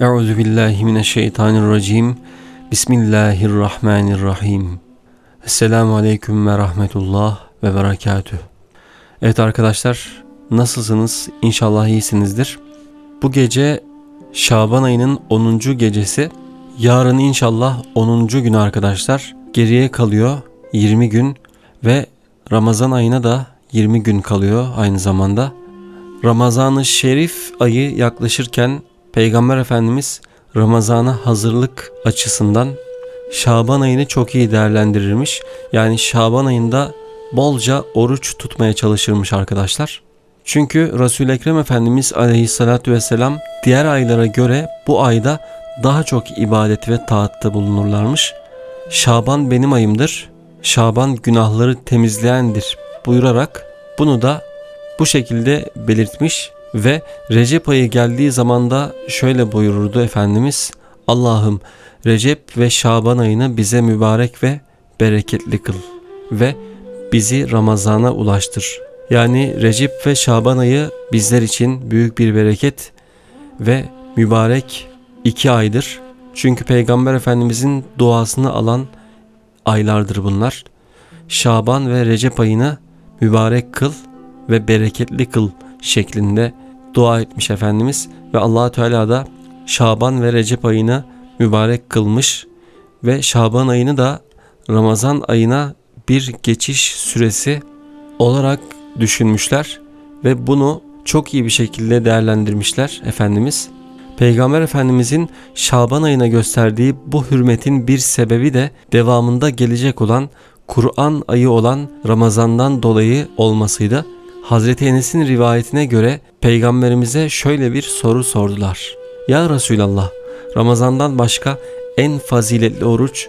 Euzu billahi mineşşeytanirracim. Bismillahirrahmanirrahim. Esselamu aleyküm ve rahmetullah ve berekatüh. Evet arkadaşlar nasılsınız? İnşallah iyisinizdir. Bu gece Şaban ayının 10. gecesi. Yarın inşallah 10. gün arkadaşlar. Geriye kalıyor 20 gün ve Ramazan ayına da 20 gün kalıyor aynı zamanda. Ramazan-ı Şerif ayı yaklaşırken Peygamber Efendimiz Ramazan'a hazırlık açısından Şaban ayını çok iyi değerlendirirmiş. Yani Şaban ayında bolca oruç tutmaya çalışırmış arkadaşlar. Çünkü Resul-i Ekrem Efendimiz aleyhissalatü vesselam diğer aylara göre bu ayda daha çok ibadet ve taatta bulunurlarmış. Şaban benim ayımdır, Şaban günahları temizleyendir buyurarak bunu da bu şekilde belirtmiş ve Recep ayı geldiği zaman da şöyle buyururdu Efendimiz Allah'ım Recep ve Şaban ayını bize mübarek ve bereketli kıl ve bizi Ramazan'a ulaştır. Yani Recep ve Şaban ayı bizler için büyük bir bereket ve mübarek iki aydır. Çünkü Peygamber Efendimizin duasını alan aylardır bunlar. Şaban ve Recep ayını mübarek kıl ve bereketli kıl şeklinde dua etmiş Efendimiz ve allah Teala da Şaban ve Recep ayını mübarek kılmış ve Şaban ayını da Ramazan ayına bir geçiş süresi olarak düşünmüşler ve bunu çok iyi bir şekilde değerlendirmişler Efendimiz. Peygamber Efendimizin Şaban ayına gösterdiği bu hürmetin bir sebebi de devamında gelecek olan Kur'an ayı olan Ramazan'dan dolayı olmasıydı. Hazreti Enes'in rivayetine göre peygamberimize şöyle bir soru sordular. Ya Resulallah Ramazan'dan başka en faziletli oruç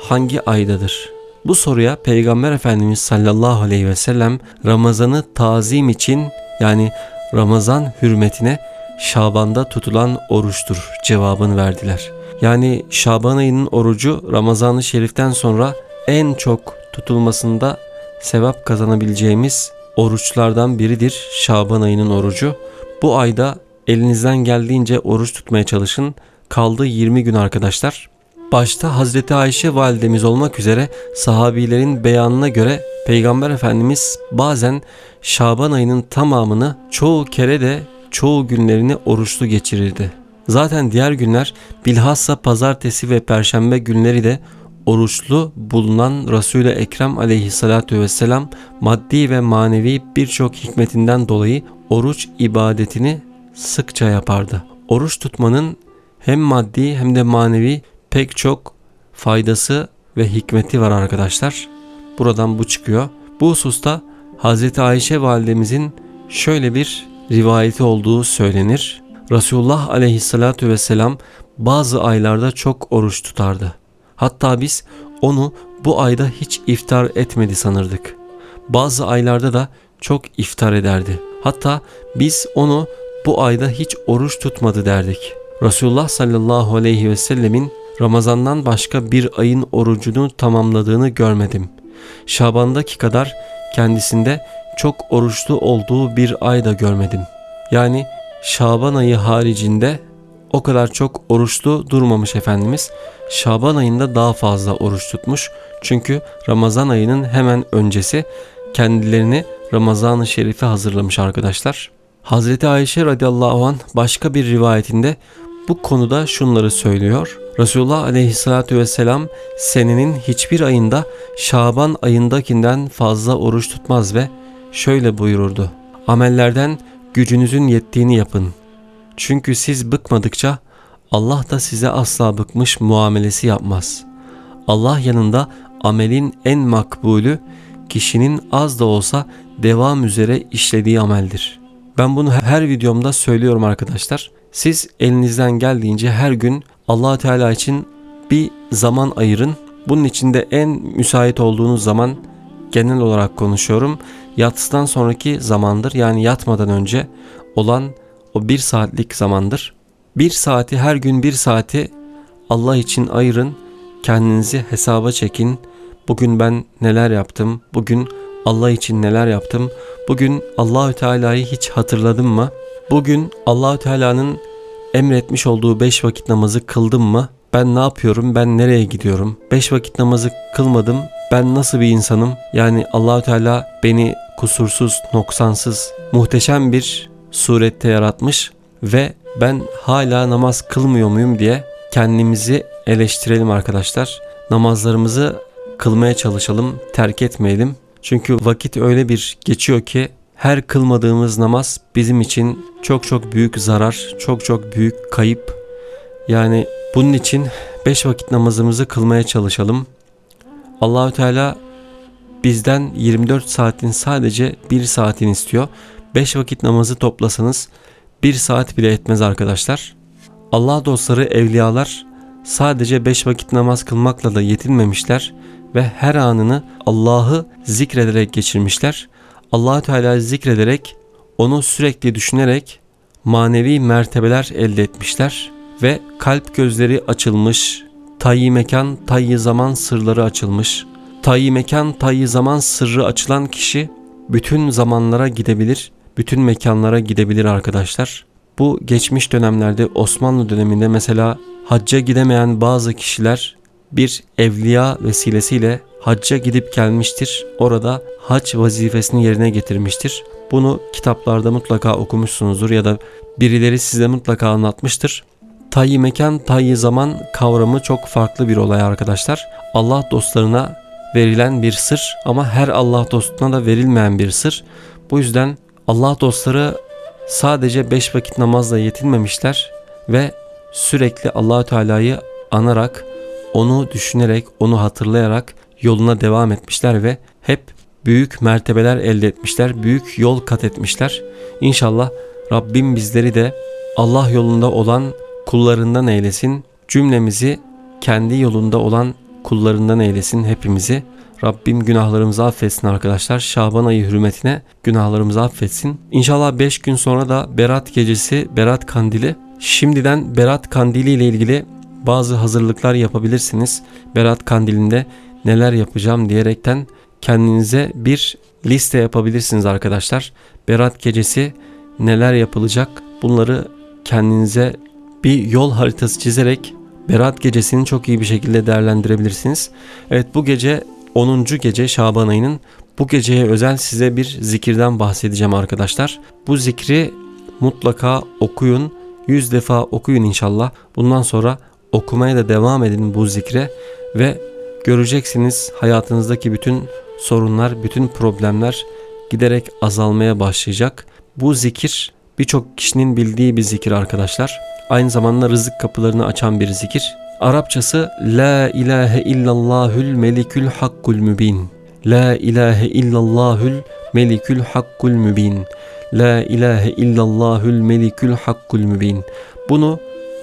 hangi aydadır? Bu soruya Peygamber Efendimiz sallallahu aleyhi ve sellem Ramazan'ı tazim için yani Ramazan hürmetine Şaban'da tutulan oruçtur cevabını verdiler. Yani Şaban ayının orucu Ramazan-ı Şerif'ten sonra en çok tutulmasında sevap kazanabileceğimiz oruçlardan biridir Şaban ayının orucu. Bu ayda elinizden geldiğince oruç tutmaya çalışın. Kaldı 20 gün arkadaşlar. Başta Hazreti Ayşe validemiz olmak üzere sahabilerin beyanına göre Peygamber Efendimiz bazen Şaban ayının tamamını çoğu kere de çoğu günlerini oruçlu geçirirdi. Zaten diğer günler bilhassa pazartesi ve perşembe günleri de oruçlu bulunan Resul-i Ekrem aleyhissalatu vesselam maddi ve manevi birçok hikmetinden dolayı oruç ibadetini sıkça yapardı. Oruç tutmanın hem maddi hem de manevi pek çok faydası ve hikmeti var arkadaşlar. Buradan bu çıkıyor. Bu hususta Hz. Ayşe validemizin şöyle bir rivayeti olduğu söylenir. Resulullah aleyhissalatu vesselam bazı aylarda çok oruç tutardı. Hatta biz onu bu ayda hiç iftar etmedi sanırdık. Bazı aylarda da çok iftar ederdi. Hatta biz onu bu ayda hiç oruç tutmadı derdik. Resulullah sallallahu aleyhi ve sellemin Ramazandan başka bir ayın orucunu tamamladığını görmedim. Şaban'daki kadar kendisinde çok oruçlu olduğu bir ay da görmedim. Yani Şaban ayı haricinde o kadar çok oruçlu durmamış Efendimiz. Şaban ayında daha fazla oruç tutmuş. Çünkü Ramazan ayının hemen öncesi kendilerini Ramazan-ı Şerif'e hazırlamış arkadaşlar. Hazreti Ayşe radıyallahu an başka bir rivayetinde bu konuda şunları söylüyor. Resulullah aleyhissalatü vesselam senenin hiçbir ayında Şaban ayındakinden fazla oruç tutmaz ve şöyle buyururdu. Amellerden gücünüzün yettiğini yapın. Çünkü siz bıkmadıkça Allah da size asla bıkmış muamelesi yapmaz. Allah yanında amelin en makbulü kişinin az da olsa devam üzere işlediği ameldir. Ben bunu her videomda söylüyorum arkadaşlar. Siz elinizden geldiğince her gün allah Teala için bir zaman ayırın. Bunun içinde en müsait olduğunuz zaman genel olarak konuşuyorum. Yatsıdan sonraki zamandır yani yatmadan önce olan o bir saatlik zamandır. Bir saati her gün bir saati Allah için ayırın. Kendinizi hesaba çekin. Bugün ben neler yaptım? Bugün Allah için neler yaptım? Bugün Allahü Teala'yı hiç hatırladım mı? Bugün Allahü Teala'nın emretmiş olduğu beş vakit namazı kıldım mı? Ben ne yapıyorum? Ben nereye gidiyorum? Beş vakit namazı kılmadım. Ben nasıl bir insanım? Yani Allahü Teala beni kusursuz, noksansız, muhteşem bir surette yaratmış ve ben hala namaz kılmıyor muyum diye kendimizi eleştirelim arkadaşlar. Namazlarımızı kılmaya çalışalım, terk etmeyelim. Çünkü vakit öyle bir geçiyor ki her kılmadığımız namaz bizim için çok çok büyük zarar, çok çok büyük kayıp. Yani bunun için beş vakit namazımızı kılmaya çalışalım. Allahü Teala bizden 24 saatin sadece 1 saatini istiyor. 5 vakit namazı toplasanız 1 saat bile etmez arkadaşlar. Allah dostları evliyalar sadece 5 vakit namaz kılmakla da yetinmemişler ve her anını Allah'ı zikrederek geçirmişler. Allahü Teala zikrederek, onu sürekli düşünerek manevi mertebeler elde etmişler ve kalp gözleri açılmış, tayyi mekan, tayyi zaman sırları açılmış. Tayyi mekan, tayyi zaman sırrı açılan kişi bütün zamanlara gidebilir, bütün mekanlara gidebilir arkadaşlar. Bu geçmiş dönemlerde Osmanlı döneminde mesela hacca gidemeyen bazı kişiler bir evliya vesilesiyle hacca gidip gelmiştir. Orada hac vazifesini yerine getirmiştir. Bunu kitaplarda mutlaka okumuşsunuzdur ya da birileri size mutlaka anlatmıştır. Tayyi mekan, tayyi zaman kavramı çok farklı bir olay arkadaşlar. Allah dostlarına verilen bir sır ama her Allah dostuna da verilmeyen bir sır. Bu yüzden Allah dostları sadece beş vakit namazla yetinmemişler ve sürekli Allahü Teala'yı anarak, onu düşünerek, onu hatırlayarak yoluna devam etmişler ve hep büyük mertebeler elde etmişler, büyük yol kat etmişler. İnşallah Rabbim bizleri de Allah yolunda olan kullarından eylesin. Cümlemizi kendi yolunda olan kullarından eylesin hepimizi. Rabbim günahlarımızı affetsin arkadaşlar. Şaban ayı hürmetine günahlarımızı affetsin. İnşallah 5 gün sonra da Berat gecesi, Berat kandili. Şimdiden Berat kandili ile ilgili bazı hazırlıklar yapabilirsiniz. Berat kandilinde neler yapacağım diyerekten kendinize bir liste yapabilirsiniz arkadaşlar. Berat gecesi neler yapılacak bunları kendinize bir yol haritası çizerek Berat gecesini çok iyi bir şekilde değerlendirebilirsiniz. Evet bu gece 10. gece Şaban ayının bu geceye özel size bir zikirden bahsedeceğim arkadaşlar. Bu zikri mutlaka okuyun. 100 defa okuyun inşallah. Bundan sonra okumaya da devam edin bu zikre ve göreceksiniz hayatınızdaki bütün sorunlar, bütün problemler giderek azalmaya başlayacak. Bu zikir birçok kişinin bildiği bir zikir arkadaşlar. Aynı zamanda rızık kapılarını açan bir zikir. Arapçası La ilahe illallahül melikül hakkul mübin. La ilahe illallahül melikül hakkul mübin. La ilahe illallahül melikül hakkul mübin. Bunu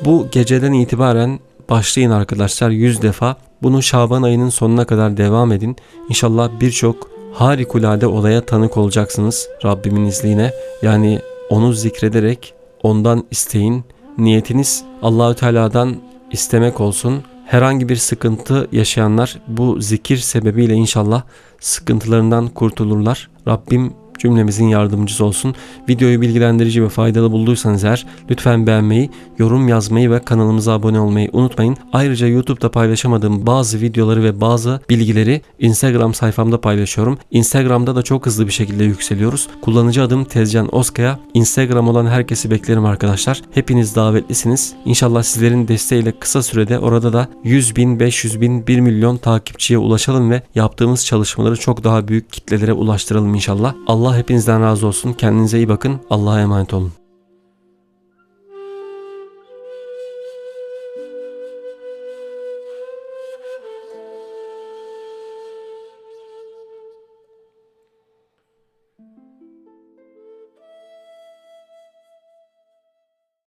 bu geceden itibaren başlayın arkadaşlar 100 defa. Bunu Şaban ayının sonuna kadar devam edin. İnşallah birçok harikulade olaya tanık olacaksınız Rabbimin izniyle. Yani onu zikrederek ondan isteyin. Niyetiniz Allahü Teala'dan istemek olsun. Herhangi bir sıkıntı yaşayanlar bu zikir sebebiyle inşallah sıkıntılarından kurtulurlar. Rabbim cümlemizin yardımcısı olsun. Videoyu bilgilendirici ve faydalı bulduysanız eğer lütfen beğenmeyi, yorum yazmayı ve kanalımıza abone olmayı unutmayın. Ayrıca YouTube'da paylaşamadığım bazı videoları ve bazı bilgileri Instagram sayfamda paylaşıyorum. Instagram'da da çok hızlı bir şekilde yükseliyoruz. Kullanıcı adım Tezcan Oskaya. Instagram olan herkesi beklerim arkadaşlar. Hepiniz davetlisiniz. İnşallah sizlerin desteğiyle kısa sürede orada da 100 bin, 500 bin, 1 milyon takipçiye ulaşalım ve yaptığımız çalışmaları çok daha büyük kitlelere ulaştıralım inşallah. Allah hepinizden razı olsun. Kendinize iyi bakın. Allah'a emanet olun.